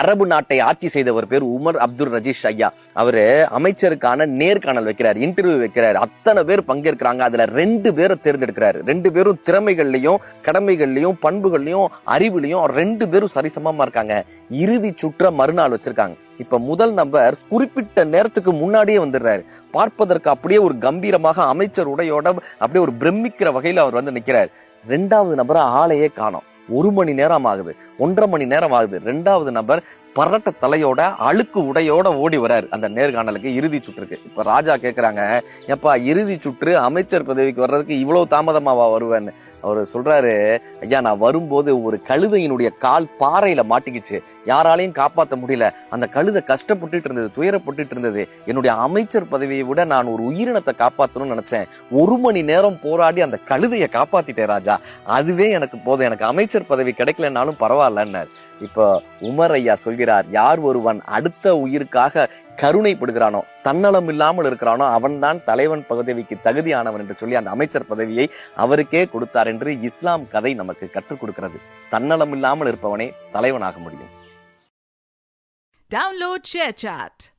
அரபு நாட்டை ஆட்சி செய்தவர் பேர் உமர் அப்துல் ரஜீஷ் ஐயா. அவரு அமைச்சருக்கான நேர்காணல் வைக்கிறார் இன்டர்வியூ வைக்கிறார். அத்தனை பேர் பங்கேற்கிறாங்க. அதுல ரெண்டு பேரை தேர்ந்தெடுக்கிறாரு. ரெண்டு பேரும் திறமைகள்லையும் கடமைகள்லையும் பண்புகள்லையும் அறிவுலையும் ரெண்டு பேரும் சரிசமமா இருக்காங்க. இறுதி சுற்ற மறுநாள் வச்சிருக்காங்க. இப்ப முதல் நபர் குறிப்பிட்ட நேரத்துக்கு முன்னாடியே வந்துடுறாரு. பார்ப்பதற்கு அப்படியே ஒரு கம்பீரமாக அமைச்சர் உடையோட அப்படியே ஒரு பிரமிக்கிற வகையில அவர் வந்து நிக்கிறார். ரெண்டாவது நபரை ஆளையே காணோம். ஒரு மணி நேரம் ஆகுது ஒன்றரை மணி நேரம் ஆகுது ரெண்டாவது நபர் பரட்ட தலையோட அழுக்கு உடையோட ஓடி வராரு. அந்த நேர்காணலுக்கு இறுதி சுற்றுக்கு. இப்ப ராஜா கேட்குறாங்க ஏப்பா இறுதி சுற்று அமைச்சர் பதவிக்கு வர்றதுக்கு இவ்வளவு தாமதமாவா வருவேன்னு? அவர் சொல்றாரு ஐயா நான் வரும்போது ஒரு கழுதையினுடைய கால் பாறையில மாட்டிக்கிச்சு. யாராலையும் காப்பாத்த முடியல. அந்த கழுதை கஷ்டப்பட்டுட்டு இருந்தது துயரப்பட்டுட்டு இருந்தது. என்னுடைய அமைச்சர் பதவியை விட நான் ஒரு உயிரினத்தை காப்பாத்தணும்னு நினைச்சேன். ஒரு மணி நேரம் போராடி அந்த கழுதையை காப்பாத்திட்டேன் ராஜா. அதுவே எனக்கு போதும். எனக்கு அமைச்சர் பதவி கிடைக்கலனாலும் பரவாயில்லன்னார். இப்போ உமர் ஐயா சொல்கிறார் யார் ஒருவன் அடுத்த உயிருக்காக கருணைப்படுகிறானோ தன்னலம் இல்லாமல் இருக்கிறானோ அவன்தான் தலைவன் பதவிக்கு தகுதியானவன் என்று சொல்லி அந்த அமைச்சர் பதவியை அவருக்கே கொடுத்தார் என்று இஸ்லாம் கதை நமக்கு கற்றுக் கொடுக்கிறது தன்னலம் இல்லாமல் இருப்பவனே தலைவனாக முடியும் Download ShareChat.